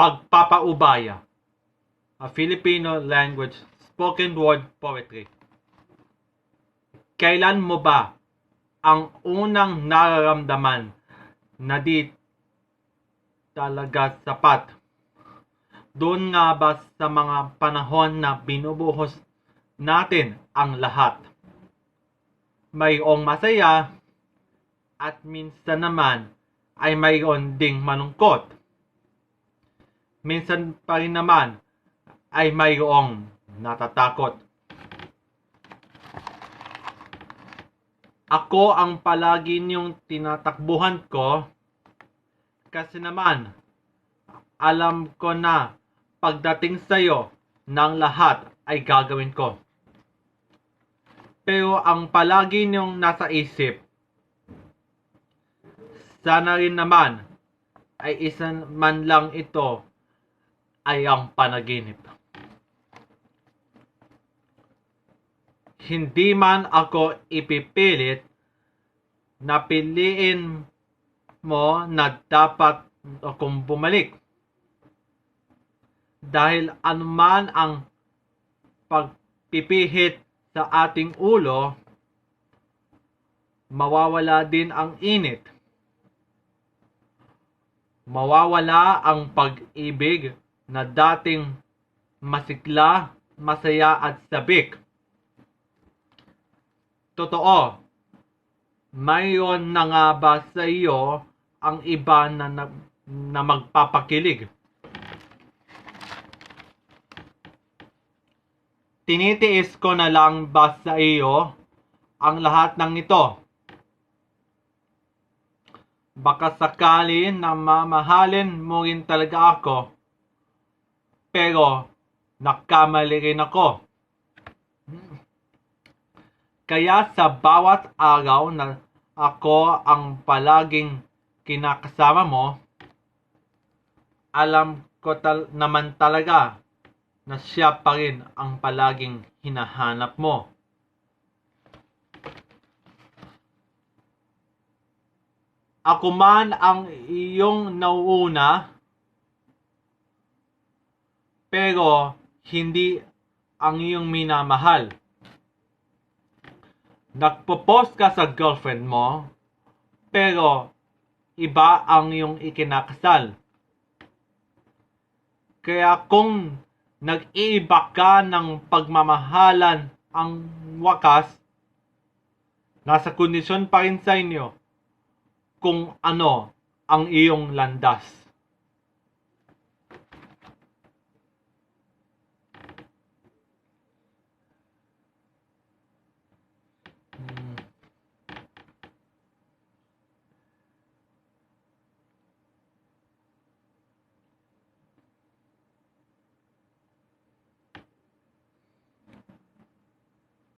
Pagpapaubaya A Filipino language spoken word poetry Kailan mo ba ang unang nararamdaman na di talaga sapat? Doon nga ba sa mga panahon na binubuhos natin ang lahat? Mayroong masaya at minsan naman ay mayroon ding malungkot. Minsan pa rin naman ay mayroong natatakot. Ako ang palagi niyong tinatakbuhan ko kasi naman alam ko na pagdating sa'yo ng lahat ay gagawin ko. Pero ang palagi niyong nasa isip, sana rin naman ay isa man lang ito ay ang panaginip. Hindi man ako ipipilit na piliin mo na dapat akong bumalik. Dahil anuman ang pagpipihit sa ating ulo, mawawala din ang init. Mawawala ang pag-ibig na dating masikla, masaya at sabik. Totoo, mayroon na nga ba sa iyo ang iba na, na, na magpapakilig? Tinitiis ko na lang ba sa iyo ang lahat ng ito? Baka sakali na mamahalin mo rin talaga ako, pero nakamali rin ako. Kaya sa bawat araw na ako ang palaging kinakasama mo, alam ko tal- naman talaga na siya pa rin ang palaging hinahanap mo. Ako man ang iyong nauuna, pero hindi ang iyong minamahal. Nagpo-post ka sa girlfriend mo, pero iba ang iyong ikinakasal. Kaya kung nag-iiba ka ng pagmamahalan ang wakas, nasa kondisyon pa rin sa inyo kung ano ang iyong landas.